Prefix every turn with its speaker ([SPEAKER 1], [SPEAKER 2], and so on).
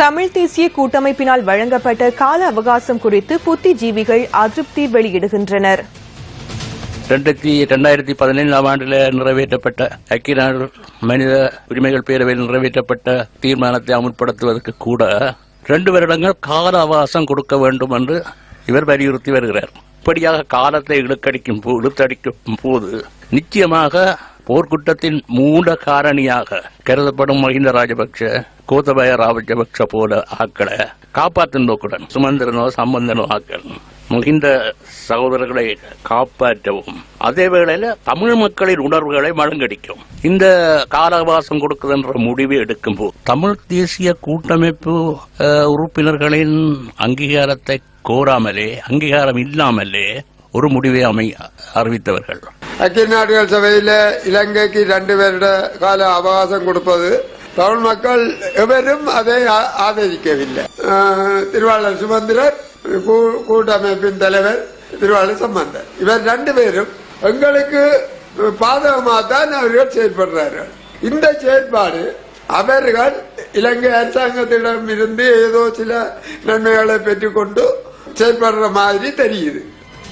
[SPEAKER 1] தமிழ் தேசிய கூட்டமைப்பினால் வழங்கப்பட்ட கால அவகாசம் குறித்து புத்திஜீவிகள் அதிருப்தி வெளியிடுகின்றனர்.
[SPEAKER 2] ரெண்டாயிரத்தி ரெண்டாயிரத்தி பதினைந்தாம் ஆண்டில் நிறைவேற்றப்பட்ட ஐக்கிய நாடு மனித உரிமைகள் பேரவையில் நிறைவேற்றப்பட்ட தீர்மானத்தை அமுல்படுத்துவதற்கு கூட ரெண்டு வருடங்கள் கால அவகாசம் கொடுக்க வேண்டும் என்று இவர் வலியுறுத்தி வருகிறார். இப்படியாக காலத்தை இழுக்கடிக்கும் இழுத்தடிக்கும் போது நிச்சயமாக போர்க்குற்றத்தின் மூல காரணியாக கருதப்படும் மஹிந்த ராஜபக்ஷ கோத்தபய ராஜபக்ஷ போல ஆக்களை காப்பாற்றும் நோக்குடன் சுமந்திரனோ சம்பந்தனோ ஆக்கள் மிகுந்த சகோதரர்களை காப்பாற்றவும் அதே வேளையில தமிழ் மக்களின் உணர்வுகளை மழுங்கடிக்கும். இந்த கால அவகாசம் கொடுக்குதுன்ற முடிவை எடுக்கும் போது தமிழ் தேசிய கூட்டமைப்பு உறுப்பினர்களின் அங்கீகாரத்தை கோராமலே அங்கீகாரம் இல்லாமலே ஒரு முடிவை அமை அறிவித்தவர்கள்.
[SPEAKER 3] ஐக்கிய நாடுகள் சபையில இலங்கைக்கு ரெண்டு பேருட கால அவகாசம் கொடுப்பது தமிழ் மக்கள் எவரும் அதை ஆதரிக்கவில்லை. திருவாளர் சுமந்திரர் கூ- கூட்டமைப்பின் தலைவர் திருவாளர் சம்பந்தர் இவர் ரெண்டு பேரும் எங்களுக்கு பாதகமாக தான் அவர்கள் செயல்படுறார்கள் இந்த செயல்பாடு அவர்கள் இலங்கை அரசாங்கத்திடம் இருந்து ஏதோ சில நன்மைகளை பெற்றுக்கொண்டு செயல்படுற மாதிரி தெரியுது.